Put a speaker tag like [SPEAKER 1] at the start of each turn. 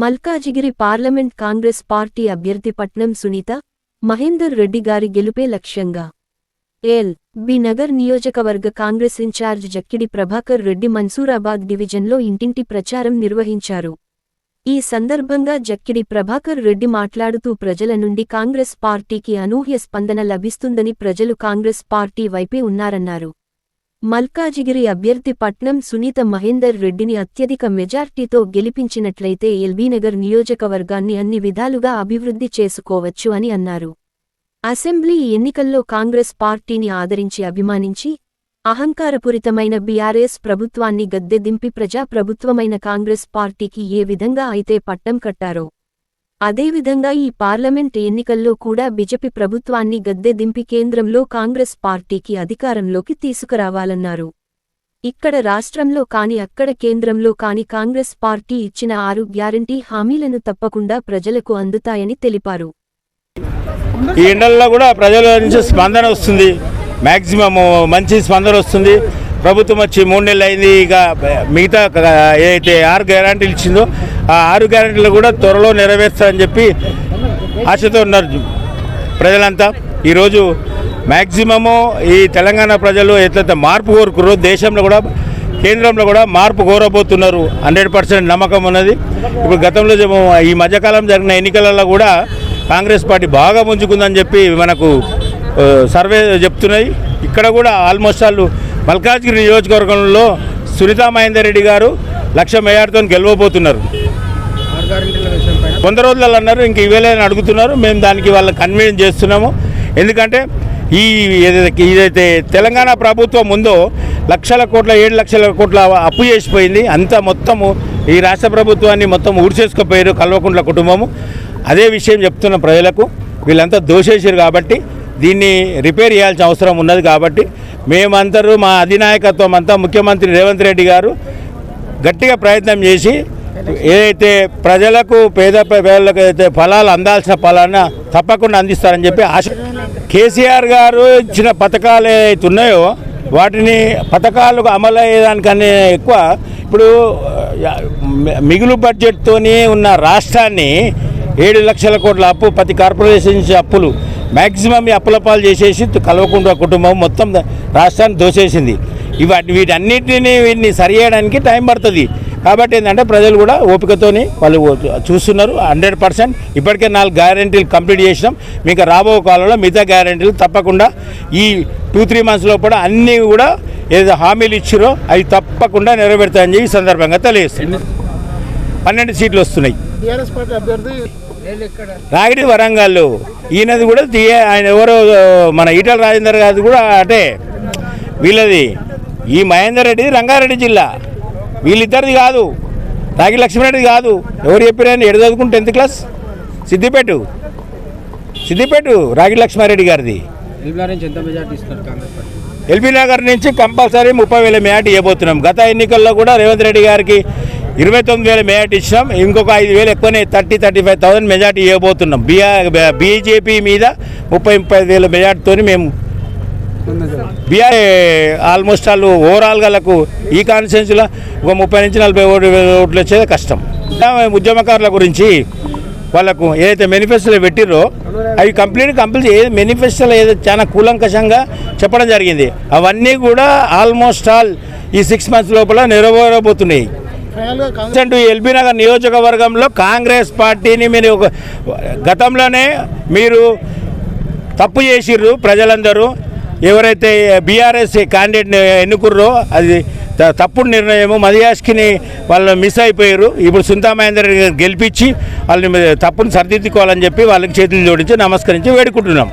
[SPEAKER 1] Malkajgiri parliament Congress party అభ్యర్థి పట్నం సునీత మహేందర్ రెడ్డి గారి గెలుపే లక్ష్యంగా. ఎల్. బి. నగర్ నియోజకవర్గ కాంగ్రెస్ ఇన్ఛార్జ్ జక్కిడి ప్రభాకర్ రెడ్డి మన్సూరాబాద్ డివిజన్లో ఇంటింటి ప్రచారం నిర్వహించారు. ఈ సందర్భంగా జక్కిడి ప్రభాకర్ రెడ్డి మాట్లాడుతూ ప్రజల నుండి కాంగ్రెస్ పార్టీకి అనూహ్య స్పందన లభిస్తుందని ప్రజలు కాంగ్రెస్ పార్టీ వైపే ఉన్నారన్నారు. మల్కాజిగిరి అభ్యర్థి పట్నం సునీత మహేందర్ రెడ్డిని అత్యధిక మెజార్టీతో గెలిపించినట్లయితే ఎల్బీనగర్ నియోజకవర్గాన్ని అన్ని విధాలుగా అభివృద్ధి చేసుకోవచ్చు అని అన్నారు. అసెంబ్లీ ఎన్నికల్లో కాంగ్రెస్ పార్టీని ఆదరించి అభిమానించి అహంకారపూరితమైన బీఆర్ఎస్ ప్రభుత్వాన్ని గద్దెదింపి ప్రజాప్రభుత్వమైన కాంగ్రెస్ పార్టీకి ఏ విధంగా అయితే పట్టం కట్టారో అదేవిధంగా ఈ పార్లమెంట్ ఎన్నికల్లో కూడా బిజెపి ప్రభుత్వాన్ని గద్దెదింపి కేంద్రంలో కాంగ్రెస్ పార్టీకి అధికారంలోకి తీసుకురావాలన్నారు. ఇక్కడ రాష్ట్రంలో కాని అక్కడ కేంద్రంలో కాని కాంగ్రెస్ పార్టీ ఇచ్చిన ఆరు గ్యారంటీ హామీలను తప్పకుండా ప్రజలకు అందుతాయని తెలిపారు.
[SPEAKER 2] ఈ ఎండల్లో కూడా ప్రజల నుంచి స్పందన వస్తుంది. మ్యాక్సిమం మంచి స్పందన వస్తుంది. ప్రభుత్వం వచ్చి మూడు నెలలు అయింది ఇక మిగతా ఏదైతే ఆరు గ్యారంటీలు ఇచ్చిందో ఆ ఆరు గ్యారంటీలు కూడా త్వరలో నెరవేర్స్తారని చెప్పి ఆశతో ఉన్నారు ప్రజలంతా. ఈరోజు మ్యాక్సిమము ఈ తెలంగాణ ప్రజలు ఎట్లయితే మార్పు కోరుకురో దేశంలో కూడా కేంద్రంలో కూడా మార్పు కోరబోతున్నారు. హండ్రెడ్ పర్సెంట్ నమ్మకం ఉన్నది. ఇప్పుడు గతంలో ఈ మధ్యకాలం జరిగిన ఎన్నికలలో కూడా కాంగ్రెస్ పార్టీ బాగా ముంచుకుందని చెప్పి మనకు సర్వే చెప్తున్నాయి. ఇక్కడ కూడా ఆల్మోస్ట్ వాళ్ళు మల్కాజ్గిరి నియోజకవర్గంలో సునీతా మహేందర్ రెడ్డి గారు లక్ష మేయార్తో గెలవబోతున్నారు. వంద రోజులలో అన్నారు ఇంక ఇవేలేని అడుగుతున్నారు. మేము దానికి వాళ్ళని కన్వీన్ చేస్తున్నాము. ఎందుకంటే ఈ ఏదైతే ఇదైతే తెలంగాణ ప్రభుత్వం ఉందో లక్షల కోట్ల ఏడు లక్షల కోట్ల అప్పు చేసిపోయింది. అంతా మొత్తము ఈ రాష్ట్ర ప్రభుత్వాన్ని మొత్తం ఊడ్చేసుకుపోయారు కల్వకుంట్ల కుటుంబము. అదే విషయం చెప్తున్న ప్రజలకు వీళ్ళంతా దోషేసారు కాబట్టి దీన్ని రిపేర్ చేయాల్సిన అవసరం ఉన్నది కాబట్టి మేమందరూ మా అధినాయకత్వం అంతా ముఖ్యమంత్రి రేవంత్ రెడ్డి గారు గట్టిగా ప్రయత్నం చేసి ఏదైతే ప్రజలకు పేద పేదలకు అయితే ఫలాలు అందాల్సిన ఫలాన్ని తప్పకుండా అందిస్తారని చెప్పి ఆశ కేసీఆర్ గారు ఇచ్చిన పథకాలు ఏదైతే ఉన్నాయో వాటిని పథకాలకు అమలు అయ్యేదానికనే ఎక్కువ ఇప్పుడు మిగులు బడ్జెట్తోనే ఉన్న రాష్ట్రాన్ని ఏడు లక్షల కోట్ల అప్పు ప్రతి కార్పొరేషన్ అప్పులు మ్యాక్సిమం ఈ అప్పలపాలు చేసేసి కలవకుండా కుటుంబం మొత్తం రాష్ట్రాన్ని దోసేసింది. ఇవి వీటన్నిటిని వీటిని సరి చేయడానికి టైం పడుతుంది. కాబట్టి ఏంటంటే ప్రజలు కూడా ఓపికతోని వాళ్ళు చూస్తున్నారు హండ్రెడ్ పర్సెంట్. ఇప్పటికే నాలుగు గ్యారంటీలు కంప్లీట్ చేసినాం. మీకు రాబో కాలంలో మిగతా గ్యారంటీలు తప్పకుండా ఈ టూ త్రీ మంత్స్ లోపల అన్నీ కూడా ఏదో హామీలు ఇచ్చిరో అవి తప్పకుండా నెరవేరుతాయని చెప్పి సందర్భంగా తెలియజేస్తుంది పన్నెండు సీట్లు వస్తున్నాయి.
[SPEAKER 3] టీఆర్ఎస్ పార్టీ అభ్యర్థి
[SPEAKER 2] రాగిడి వరంగల్ ఈయనది కూడా తీయ ఆయన ఎవరో మన ఈటల రాజేందర్ గారిది కూడా అటే. వీళ్ళది. ఈ మహేందర్ రెడ్డిది రంగారెడ్డి జిల్లా. వీళ్ళిద్దరిది కాదు. రాగి లక్ష్మీరెడ్డి కాదు. ఎవరు చెప్పారని ఎడు చదువుకుంటే టెన్త్ క్లాస్? సిద్దిపేట. సిద్దిపేట రాగి లక్ష్మారెడ్డి గారిది. ఎల్బీ నగర్ నుంచి కంపల్సరీ ముప్పై వేల మేయాటి ఇవ్వబోతున్నాం. గత ఎన్నికల్లో కూడా రేవంత్ రెడ్డి గారికి ఇరవై తొమ్మిది వేల మెజార్టీ ఇచ్చాం ఇంకొక ఐదు వేలు ఎక్కువనే thirty thirty five thousand majority ఇవ్వబోతున్నాం. BR BJP మీద ముప్పై ముప్పై వేల మెజార్టీతో మేము బీఆర్ ఆల్మోస్ట్ వాళ్ళు ఓవరాల్ గలకు ఈ కాన్స్టిట్యున్సీలో ఒక ముప్పై నుంచి నలభై ఓటు ఓట్లు వచ్చేది కష్టం. ఉద్యమకారుల గురించి వాళ్ళకు ఏదైతే మేనిఫెస్టోలో పెట్టిరో అవి కంప్లీట్ కంప్లీట్ ఏ మేనిఫెస్టోలో ఏదో చాలా కూలంకషంగా చెప్పడం జరిగింది. అవన్నీ కూడా ఆల్మోస్ట్ ఆల్ ఈ సిక్స్ మంత్స్ లోపల నెరవేరబోతున్నాయి. ఎల్బీ నగర్ నియోజకవర్గంలో కాంగ్రెస్ పార్టీని మీరు ఒక గతంలోనే మీరు తప్పు చేసిర్రు ప్రజలందరూ. ఎవరైతే బీఆర్ఎస్ క్యాండిడేట్ని ఎన్నుకుర్రో అది తప్పుడు నిర్ణయము మదియాష్కిని వాళ్ళు మిస్ అయిపోయారు. ఇప్పుడు సుంతా మహేందర్ గెలిపించి వాళ్ళని తప్పును సరిదిద్దుకోవాలని చెప్పి వాళ్ళకి చేతులు జోడించి నమస్కరించి వేడుకుంటున్నాం.